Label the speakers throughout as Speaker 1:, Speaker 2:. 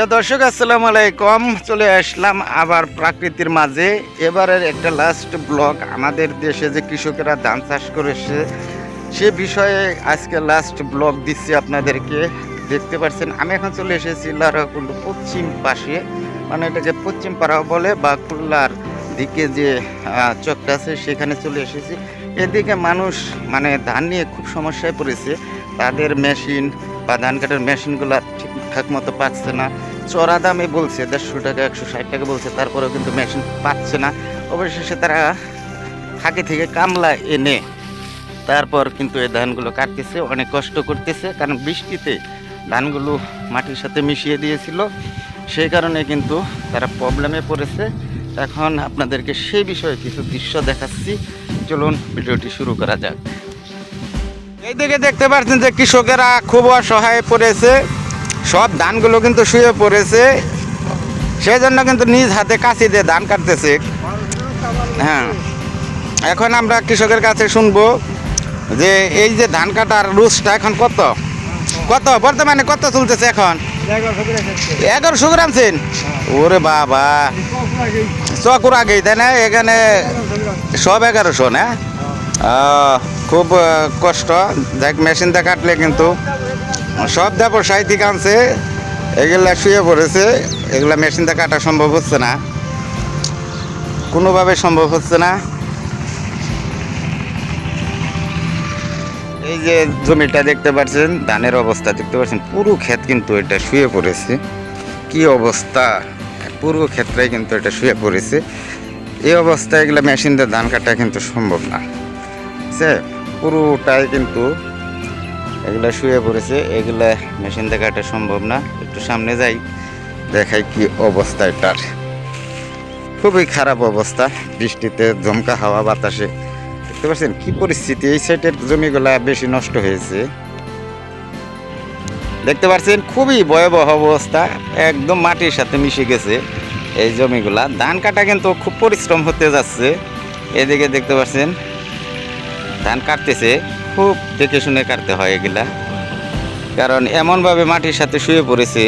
Speaker 1: প্রিয় দর্শক, আসসালামু আলাইকুম। চলে আসলাম আবার প্রাকৃতির মাঝে। এবারের একটা লাস্ট ব্লগ আমাদের দেশে যে কৃষকেরা ধান চাষ করেছে, সে বিষয়ে আজকে লাস্ট ব্লগ দিচ্ছি আপনাদেরকে। দেখতে পাচ্ছেন, আমি এখন চলে এসেছি লারাকুণ্ড পশ্চিম পাশে। মানে এটাকে পশ্চিম পাড়া বলে বা খুলনার দিকে যে চকটা আছে, সেখানে চলে এসেছি। এদিকে মানুষ মানে ধান নিয়ে খুব সমস্যায় পড়েছে। তাদের মেশিন বা ধান কাটার মেশিনগুলো ঠিকঠাক মতো পাচ্ছে না। চড়া দামে বলছে, দেড়শো টাকা, একশো ষাট টাকা বলছে, তারপরেও কিন্তু মেশিন পাচ্ছে না। অবশেষে তারা ফাঁকি থেকে কামলা এনে তারপর কিন্তু এই ধানগুলো কাটতেছে, অনেক কষ্ট করতেছে, কারণ বৃষ্টিতে ধানগুলো মাটির সাথে মিশিয়ে দিয়েছিল। সেই কারণে কিন্তু তারা প্রবলেমে পড়েছে। এখন আপনাদেরকে সেই বিষয়ে কিছু দৃশ্য দেখাচ্ছি। চলুন, ভিডিওটি শুরু করা যাক। এইদিকে দেখতে পাচ্ছেন যে কৃষকেরা খুব অসহায় পড়েছে। সব ধানগুলো কিন্তু শুয়ে পড়েছে। সেই জন্য কিন্তু নিজ হাতে কাঁচি দিয়ে ধান কাটতেছে। হ্যাঁ। এখন আমরা কৃষকের কাছে শুনব যে এই যে ধান কাটার রুসটা এখন কত? কত? বর্তমানে কত চলতেছে এখন? এগারোশো গ্রাম সেন? ওরে বাবা। চকুর আগেই, তাই না? এখানে সব এগারোশো, না? খুব কষ্ট। দেখ, মেশিনটা কাটলে কিন্তু সব ব্যবসায়ী থেকে আনছে, এগুলা শুয়ে পড়েছে, এগুলা মেশিনটা কাটা সম্ভব হচ্ছে না। কোনোভাবে সম্ভব হচ্ছে না। এই যে জমিটা দেখতে পাচ্ছেন, ধানের অবস্থা দেখতে পাচ্ছেন, পুরো ক্ষেত কিন্তু এটা শুয়ে পড়েছে। কি অবস্থা? পুরো ক্ষেত্রে কিন্তু এটা শুয়ে পড়েছে। এই অবস্থায় এগুলা মেশিন দিয়ে ধান কাটা কিন্তু সম্ভব না। বুঝছে পুরোটাই কিন্তু এগুলা শুয়ে পড়েছে, এগুলা মেশিন দিয়ে কাটা সম্ভব না। একটু সামনে যাই, দেখাই কি অবস্থা এটার। খুবই খারাপ অবস্থা, বৃষ্টিতে জমকা হাওয়া বাতাসে। দেখতে পাচ্ছেন কি পরিস্থিতি, এই সাইডের জমিগুলা বেশি নষ্ট হয়েছে। দেখতে পাচ্ছেন খুবই ভয়াবহ অবস্থা, একদম মাটির সাথে মিশে গেছে এই জমিগুলা। ধান কাটা কিন্তু খুব পরিশ্রম হতে যাচ্ছে। এদিকে দেখতে পাচ্ছেন ধান কাটতেছে, খুব দেখে শুনে কাটতে হয় এগুলা। কারণ এমনভাবে মাটির সাথে শুয়ে পড়েছে,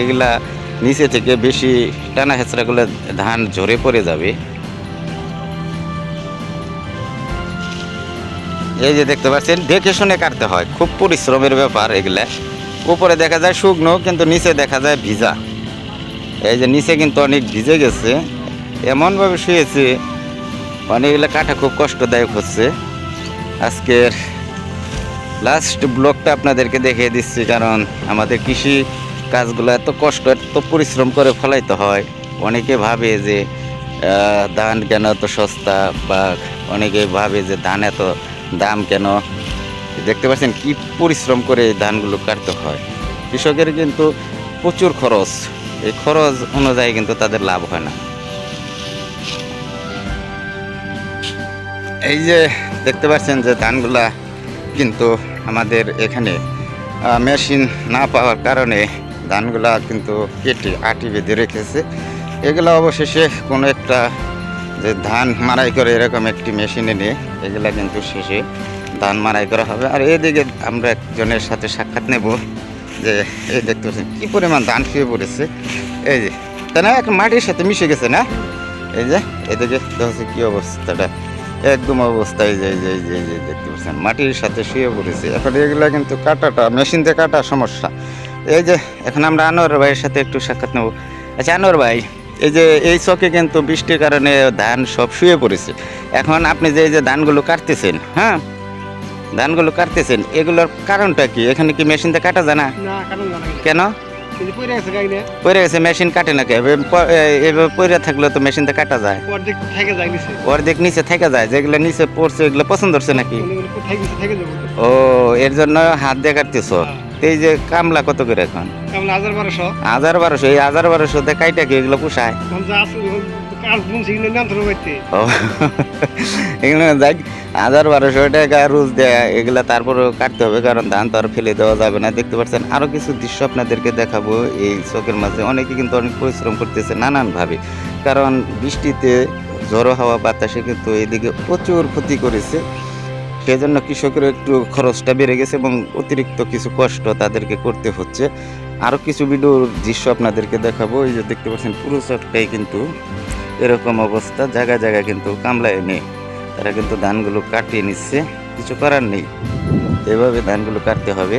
Speaker 1: এগুলা নিচে থেকে বেশি টানা হেঁচড়া করলে ধান ঝরে পড়ে যাবে। এই যে দেখতে পাচ্ছেন, দেখে শুনে কাটতে হয়, খুব পরিশ্রমের ব্যাপার এগুলা। উপরে দেখা যায় শুকনো, কিন্তু নিচে দেখা যায় ভিজা। এই যে নিচে কিন্তু অনেক ভিজে গেছে, এমনভাবে শুয়েছে মানে এগুলো কাটা খুব কষ্টদায়ক হচ্ছে। আজকের লাস্ট ব্লকটা আপনাদেরকে দেখিয়ে দিচ্ছি, কারণ আমাদের কৃষি কাজগুলো এত কষ্ট, এত পরিশ্রম করে ফলাইতে হয়। অনেকে ভাবে যে ধান কেন এত সস্তা, বা অনেকে ভাবে যে, ধান এত দাম কেন? দেখতে পাচ্ছেন কি পরিশ্রম করে ধানগুলো কাটতে হয়। কৃষকের কিন্তু প্রচুর খরচ। এই খরচ অনুযায়ী কিন্তু তাদের লাভ হয় না। এই যে দেখতে পাচ্ছেন যে ধানগুলা কিন্তু আমাদের এখানে মেশিন না পাওয়ার কারণে ধানগুলা কিন্তু কেটে আটি বেঁধে রেখেছে। এগুলো অবশেষে কোনো একটা যে ধান মারাই করে এরকম একটি মেশিন এনে এগুলা কিন্তু শেষে ধান মারাই করা হবে। আর এদিকে আমরা একজনের সাথে সাক্ষাৎ নেব যে, এই দেখতে পাচ্ছেন কী পরিমাণ ধান শুয়ে পড়েছে। এই যে, তাই না? মাটির সাথে মিশে গেছে না? এই যে, এদিকে দেখছি কী অবস্থাটা। একদম অবস্থায় এই যে এই যে এই যে এই যে দেখতে পাচ্ছেন মাটির সাথে শুয়ে পড়েছে। এখন এগুলো কিন্তু কাটাটা মেশিন দিয়ে কাটা সমস্যা। এই যে এখন আমরা আনোয়ার ভাইয়ের সাথে একটু সাক্ষাৎ নেব। আচ্ছা আনোয়ার ভাই এই যে এই চকে কিন্তু বৃষ্টির কারণে ধান সব শুয়ে পড়েছে। এখন আপনি যে এই যে ধানগুলো কাটতেছেন হ্যাঁ? ধানগুলো কাটতেছেন এগুলোর কারণটা কি? এখানে কি মেশিন দিয়ে কাটা যায় না?
Speaker 2: না জানা
Speaker 1: কেন?
Speaker 2: পড়ে গেছে
Speaker 1: মেশিন কাটে না কে এভাবে পরে পড়ে থাকলে তো মেশিন দিয়ে কাটা যায়।
Speaker 2: অর্ধেক থেকে যায় নিচে।
Speaker 1: অর্ধেক নিচে থেকে যায় যেগুলো নিচে পড়ছে এগুলো পছন্দ হচ্ছে নাকি? ও এর জন্য হাত দিয়ে কাটতেছ? এই যে কামলা কত করে এখন?
Speaker 2: হাজার বারোশো।
Speaker 1: হাজার বারোশো এই হাজার বারোশো কাইটা কি এগুলো পোষায়? এগুলো দেখ, হাজার বারোশো টাকা রোজ দেয়, এগুলা তারপরেও কাটতে হবে, কারণ ধান তো আর ফেলে দেওয়া যাবে না। দেখতে পাচ্ছেন আরও কিছু দৃশ্য আপনাদেরকে দেখাবো এই চোখের মাঝে। অনেকে কিন্তু অনেক পরিশ্রম করতেছে নানানভাবে, কারণ বৃষ্টিতে ঝড়ো হাওয়া বাতাসে কিন্তু এদিকে প্রচুর ক্ষতি করেছে। সেজন্য কৃষকের একটু খরচটা বেড়ে গেছে এবং অতিরিক্ত কিছু কষ্ট তাদেরকে করতে হচ্ছে।
Speaker 3: আরও কিছু ভিডিওর দৃশ্য আপনাদেরকে দেখাবো, এই যে দেখতে পাচ্ছেন, পুরো চটকাই কিন্তু এরকম অবস্থা, জায়গায় জায়গায় কিন্তু কামলায় নেই। তারা কিন্তু ধানগুলো কাটিয়ে নিচ্ছে, কিছু করার নেই। এভাবে ধানগুলো কাটতে হবে।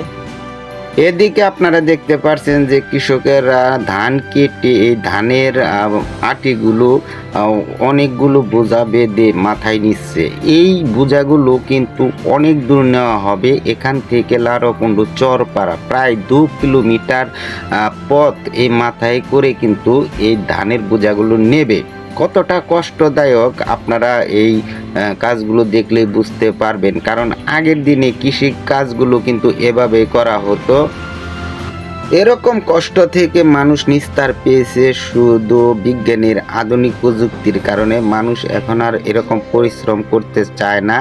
Speaker 3: এদিকে আপনারা দেখতে পাচ্ছেন যে কৃষকেরা ধান কেটে, এই ধানের আটিগুলো অনেকগুলো বোঝা বেঁধে মাথায় নিচ্ছে। এই বোঝাগুলো কিন্তু অনেক দূর নেওয়া হবে। এখান থেকে লারকুণ্ড চরপাড়া, প্রায় দু কিলোমিটার পথ এই মাথায় করে কিন্তু এই ধানের বোঝাগুলো নেবে। কতটা কষ্টদায়ক আপনারা এই কাজগুলো দেখলে বুঝতে পারবেন। কারণ আগের দিনে কৃষি কাজগুলো কিন্তু এভাবে করা হতো। এরকম কষ্ট থেকে মানুষ নিস্তার পেয়েছে শুধু বিজ্ঞানের আধুনিক প্রযুক্তির কারণে। মানুষ এখন আর এরকম পরিশ্রম করতে চায় না।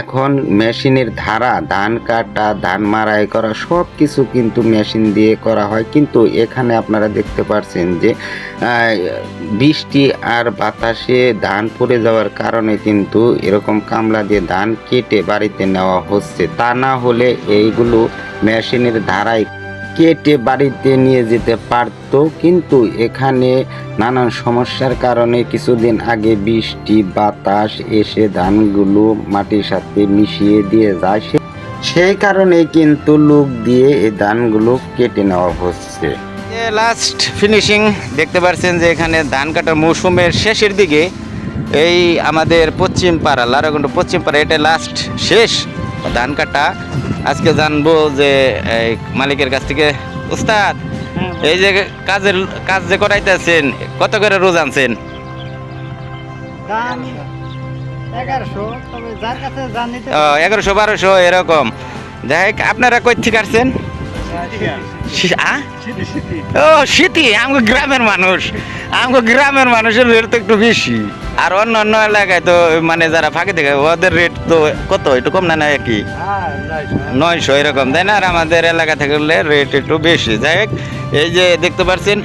Speaker 3: এখন মেশিনের ধারা, ধান কাটা, ধান মারাই করা সব কিছু কিন্তু মেশিন দিয়ে করা হয়। কিন্তু এখানে আপনারা দেখতে পাচ্ছেন যে বৃষ্টি আর বাতাসে ধান পড়ে যাওয়ার কারণে কিন্তু এরকম কামলা দিয়ে ধান কেটে বাড়িতে নেওয়া হচ্ছে। তা না হলে এইগুলো মেশিনের ধারায় কেটে বাড়িতে নিয়ে যেতে পারতো, কিন্তু এখানে নানান সমস্যার কারণে কিছুদিন আগে বৃষ্টি, বাতাস এসে ধানগুলো মাটির সাথে মিশিয়ে দিয়ে যায়। সেই কারণে কিন্তু লোক দিয়ে এই ধানগুলো কেটে নেওয়া হচ্ছে। লাস্ট ফিনিশিং দেখতে পাচ্ছেন যে এখানে ধান কাটার মৌসুমের শেষের দিকে এই আমাদের পশ্চিম পাড়া, লারাগুন্ড পশ্চিম পাড়া, এটা লাস্ট শেষ। ধান কাটা আজকে জানব যে এই মালিকের কাছ থেকে উস্তাদ এই যে কাজের কাজ যে করাইতেছেন কত করে রোজ আনছেন?
Speaker 1: এগারোশো
Speaker 3: বারোশো এরকম। যাই হোক আপনারা কই থেকে আসছেন? শি- আ? ও শীতি আমগো গ্রামের মানুষ। আমগো গ্রামের মানুষের রেট তো একটু বেশি। আর অন্য অন্য এলাকায় তো মানে যারা ফাঁকে থেকে ওদের রেট তো কত? একটু কম না না কি নয়শো। এরকম তাই না? আর আমাদের এলাকা থেকে রেট একটু বেশি। যাই হোক এই যে দেখতে পাচ্ছেন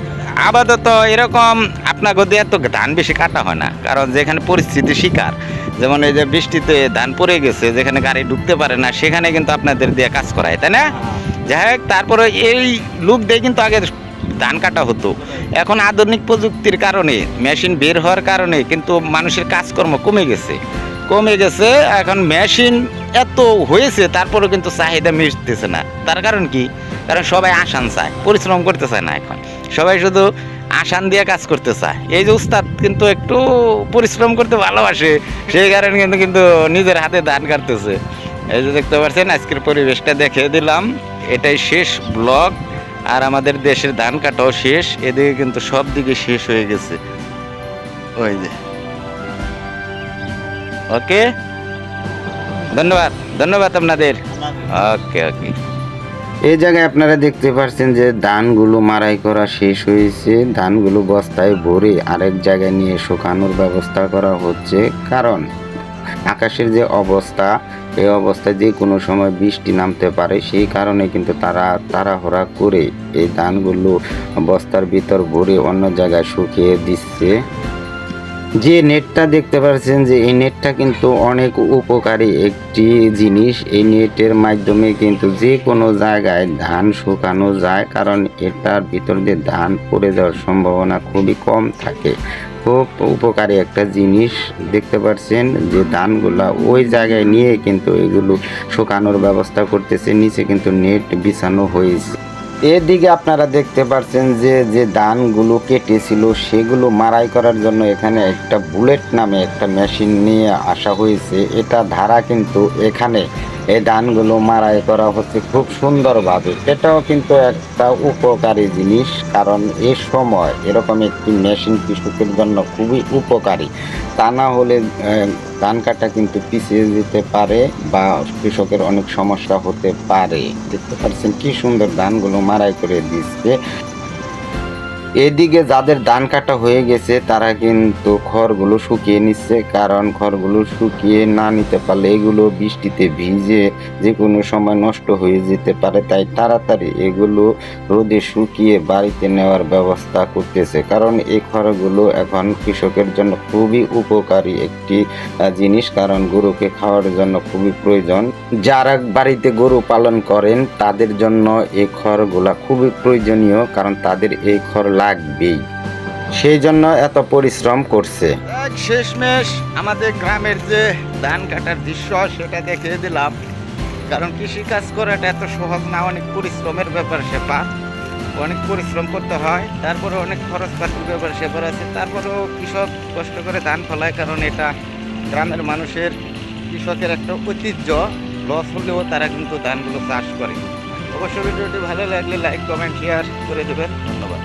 Speaker 3: আপাতত এরকম আপনার গদি এত ধান বেশি কাটা হয় না। কারণ যেখানে পরিস্থিতি শিকার যেমন এই যে বৃষ্টিতে ধান পড়ে গেছে যেখানে গাড়ি ঢুকতে পারে না সেখানে কিন্তু আপনাদের দিয়ে কাজ করায় তাই না? যাই হোক, তারপরে এই লুক দিয়ে কিন্তু আগে ধান কাটা হতো। এখন আধুনিক প্রযুক্তির কারণে, মেশিন বের হওয়ার কারণে কিন্তু মানুষের কাজকর্ম কমে গেছে। কমে গেছে, এখন মেশিন এত হয়েছে, তারপরেও কিন্তু চাহিদা মিটতেছে না। তার কারণ কি? কারণ সবাই আসান চায়, পরিশ্রম করতে চায় না এখন। সবাই শুধু আসান দিয়ে কাজ করতে চায়। এই যে উস্তাদ কিন্তু একটু পরিশ্রম করতে ভালোবাসে, সেই কারণে কিন্তু কিন্তু নিজের হাতে ধান কাটতেছে। এই যে দেখতে পাচ্ছেন, আজকের পরিবেশটা দেখে দিলাম। এটাই শেষ ব্লগ। আর আমাদের দেশের ধান কাটাও শেষ, এদিকে কিন্তু সব দিকে শেষ হয়ে গেছে। ওই যে। ওকে? ধন্যবাদ ধন্যবাদ আপনাদের। ওকে ওকে। এই জায়গায় আপনারা দেখতে পাচ্ছেন যে ধানগুলো মারাই করা শেষ হয়েছে। ধানগুলো বস্তায় ভরে আরেক জায়গায় নিয়ে শুকানোর ব্যবস্থা করা হচ্ছে। কারণ আকাশের যে অবস্থা এই অবস্থায় যে কোনো সময় বৃষ্টি নামতে পারে, সেই কারণে কিন্তু তারা তাড়াহুড়া করে এই ধানগুলো বস্তার ভিতর ভরে অন্য জায়গায় শুকিয়ে দিচ্ছে। যে নেটটা দেখতে পাচ্ছেন যে এই নেটটা কিন্তু অনেক উপকারী একটি জিনিস। এই নেটের মাধ্যমে কিন্তু যে কোনো জায়গায় ধান শুকানো যায়, কারণ এটার ভিতর দিয়ে ধান পড়ে যাওয়ার সম্ভাবনা খুবই কম থাকে। খুব উপকারী একটা জিনিস। দেখতে পাচ্ছেন যে ধানগুলা ওই জায়গায় নিয়ে কিন্তু এগুলো শুকানোর ব্যবস্থা করতেছে। নিচে কিন্তু নেট বিছানো হয়েছে। এদিকে আপনারা দেখতে পাচ্ছেন যে যে ধানগুলো কেটেছিল, সেগুলো মারাই করার জন্য এখানে একটা বুলেট নামে একটা মেশিন নিয়ে আসা হয়েছে। এটা ধারা কিন্তু এখানে এই ধানগুলো মারাই করা হচ্ছে খুব সুন্দরভাবে। এটাও কিন্তু একটা উপকারী জিনিস, কারণ এ সময় এরকম একটি মেশিন কৃষকের জন্য খুবই উপকারী। তা না হলে ধান কাটা কিন্তু পিছিয়ে যেতে পারে বা কৃষকের অনেক সমস্যা হতে পারে। দেখতে পাচ্ছেন কি সুন্দর ধানগুলো মারাই করে দিচ্ছে।
Speaker 1: এদিকে যাদের ধান কাটা হয়ে গেছে, তারা কিন্তু খড়গুলো শুকিয়ে নিচ্ছে, কারণ খড়গুলো শুকিয়ে না নিতে পারলে এগুলো বৃষ্টিতে ভিজে যে কোনো সময় নষ্ট হয়ে যেতে পারে। তাই তাড়াতাড়ি এগুলো রোদে শুকিয়ে বাড়িতে নেওয়ার ব্যবস্থা করতেছে, কারণ এই খড়গুলো এখন কৃষকের জন্য খুবই উপকারী একটি জিনিস, কারণ গরুকে খাওয়ার জন্য খুবই প্রয়োজন। যারা বাড়িতে গরু পালন করেন, তাদের জন্য এই খড়গুলা খুবই প্রয়োজনীয়, কারণ তাদের এই খড় লাগবেই। সেই জন্য এত পরিশ্রম করছে। শেষমেশ আমাদের গ্রামের যে ধান কাটার দৃশ্য, সেটা দেখিয়ে দিলাম। কারণ কৃষি কাজ করাটা এত সহজ না, অনেক পরিশ্রমের ব্যাপার সেপা অনেক পরিশ্রম করতে হয়, তারপরে অনেক খরচপাতির ব্যাপার সেপার আছে। তারপরেও কৃষক কষ্ট করে ধান ফলায়, কারণ এটা গ্রামের মানুষের কৃষকের একটা ঐতিহ্য। লস হলেও তারা কিন্তু ধানগুলো চাষ করে। অবশ্যই ভিডিওটি ভালো লাগলে লাইক কমেন্ট শেয়ার করে দেবেন। ধন্যবাদ।